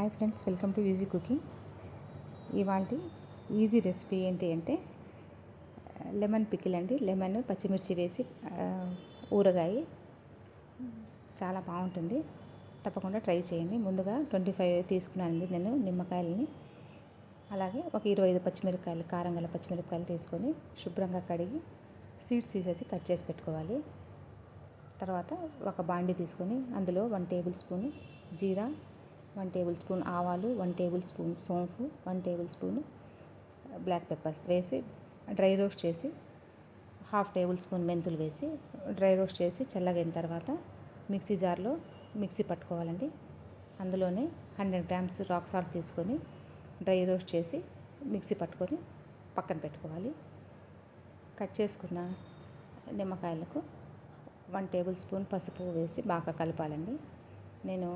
Hi friends welcome to easy cooking. ఇవాళ easy recipe ఏంటి అంటే లెమన్ పికిల్ అండి. లెమన్ పచ్చిమిర్చి వేసి ఊరగాయ. చాలా బాగుంటుంది. తప్పకుండా ట్రై చేయండి. ముందుగా ట్వంటీ ఫైవ్ తీసుకున్నానండి నేను నిమ్మకాయలని. అలాగే ఒక ఇరవై ఐదు పచ్చిమిరపకాయలు కారం గల పచ్చిమిరపకాయలు తీసుకొని శుభ్రంగా కడిగి సీడ్స్ తీసేసి కట్ చేసి పెట్టుకోవాలి. తర్వాత ఒక బాండి తీసుకొని అందులో వన్ టేబుల్ స్పూన్ జీరా వన్ టేబుల్ స్పూన్ ఆవాలు వన్ టేబుల్ స్పూన్ సోంపు one tablespoon black peppers వేసి డ్రై రోస్ట్ చేసి హాఫ్ టేబుల్ స్పూన్ మెంతులు వేసి డ్రై రోస్ట్ చేసి చల్లగైన తర్వాత మిక్సీ జార్లో మిక్సీ పట్టుకోవాలండి. అందులోనే హండ్రెడ్ గ్రామ్స్ రాక్ సాల్ట్ తీసుకొని డ్రై రోస్ట్ చేసి మిక్సీ పట్టుకొని పక్కన పెట్టుకోవాలి. కట్ చేసుకున్న నిమ్మకాయలకు వన్ టేబుల్ స్పూన్ పసుపు వేసి బాగా కలపాలండి. నేను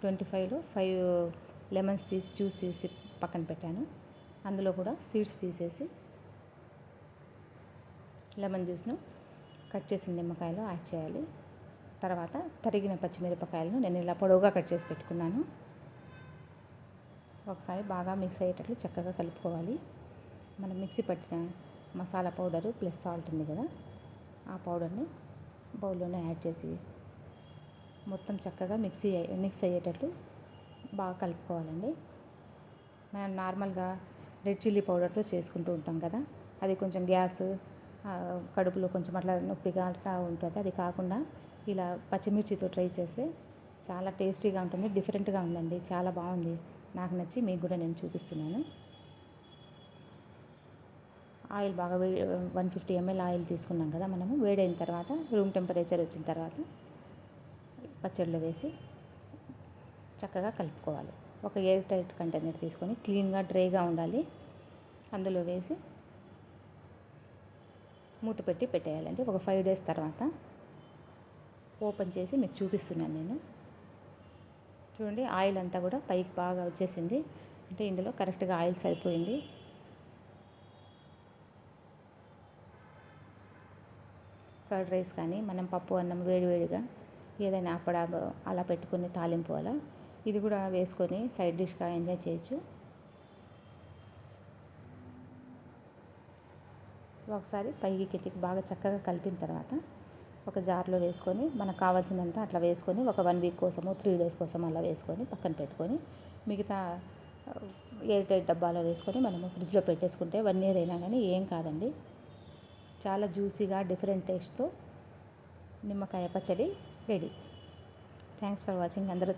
ట్వంటీ ఫైవ్లో ఫైవ్ లెమన్స్ తీసి జ్యూస్ తీసి పక్కన పెట్టాను. అందులో కూడా సీడ్స్ తీసేసి లెమన్ జ్యూస్ను కట్ చేసిన నిమ్మకాయలు యాడ్ చేయాలి. తర్వాత తరిగిన పచ్చిమిరపకాయలను నేను ఇలా పొడవుగా కట్ చేసి పెట్టుకున్నాను. ఒకసారి బాగా మిక్స్ అయ్యేటట్లు చక్కగా కలుపుకోవాలి. మనం మిక్సీ పట్టిన మసాలా పౌడరు ప్లస్ సాల్ట్ ఉంది కదా ఆ పౌడర్ని బౌల్లోనే యాడ్ చేసి మొత్తం చక్కగా మిక్సీ మిక్స్ అయ్యేటట్లు బాగా కలుపుకోవాలండి. మనం నార్మల్గా రెడ్ చిల్లీ పౌడర్తో చేసుకుంటూ ఉంటాం కదా అది కొంచెం గ్యాస్ కడుపులో కొంచెం అట్లా నొప్పిగా అట్లా ఉంటుంది. అది కాకుండా ఇలా పచ్చిమిర్చితో ట్రై చేస్తే చాలా టేస్టీగా ఉంటుంది డిఫరెంట్గా ఉందండి చాలా బాగుంది. నాకు నచ్చి మీకు కూడా నేను చూపిస్తున్నాను. ఆయిల్ బాగా వన్ ఫిఫ్టీ ఎంఎల్ ఆయిల్ తీసుకున్నాం కదా మనము వేడైన తర్వాత రూమ్ టెంపరేచర్ వచ్చిన తర్వాత పచ్చళ్ళు వేసి చక్కగా కలుపుకోవాలి. ఒక ఎయిర్ టైట్ కంటైనర్ తీసుకొని క్లీన్గా డ్రైగా ఉండాలి. అందులో వేసి మూత పెట్టి పెట్టేయాలండి. ఒక ఫైవ్ డేస్ తర్వాత ఓపెన్ చేసి మీకు చూపిస్తున్నాను నేను. చూడండి ఆయిల్ అంతా కూడా పైకి బాగా వచ్చేసింది. అంటే ఇందులో కరెక్ట్గా ఆయిల్ సరిపోయింది. కర్డ్ రైస్ కానీ మనం పప్పు అన్నం వేడివేడిగా ఏదైనా అప్పడ అలా పెట్టుకుని తాలింపు అలా ఇది కూడా వేసుకొని సైడ్ డిష్గా ఎంజాయ్ చేయొచ్చు. ఒకసారి పైకి కిందికి బాగా చక్కగా కలిపిన తర్వాత ఒక జార్లో వేసుకొని మనకు కావాల్సినంత అట్లా వేసుకొని ఒక వన్ వీక్ కోసము త్రీ డేస్ కోసం అలా వేసుకొని పక్కన పెట్టుకొని మిగతా ఎయిర్ టైట్ డబ్బాలో వేసుకొని మనము ఫ్రిడ్జ్లో పెట్టేసుకుంటే వన్ ఇయర్ అయినా కానీ ఏం కాదండి. చాలా జ్యూసీగా డిఫరెంట్ టేస్ట్తో నిమ్మకాయ పచ్చడి రెడీ. Thanks for watching. అందరూ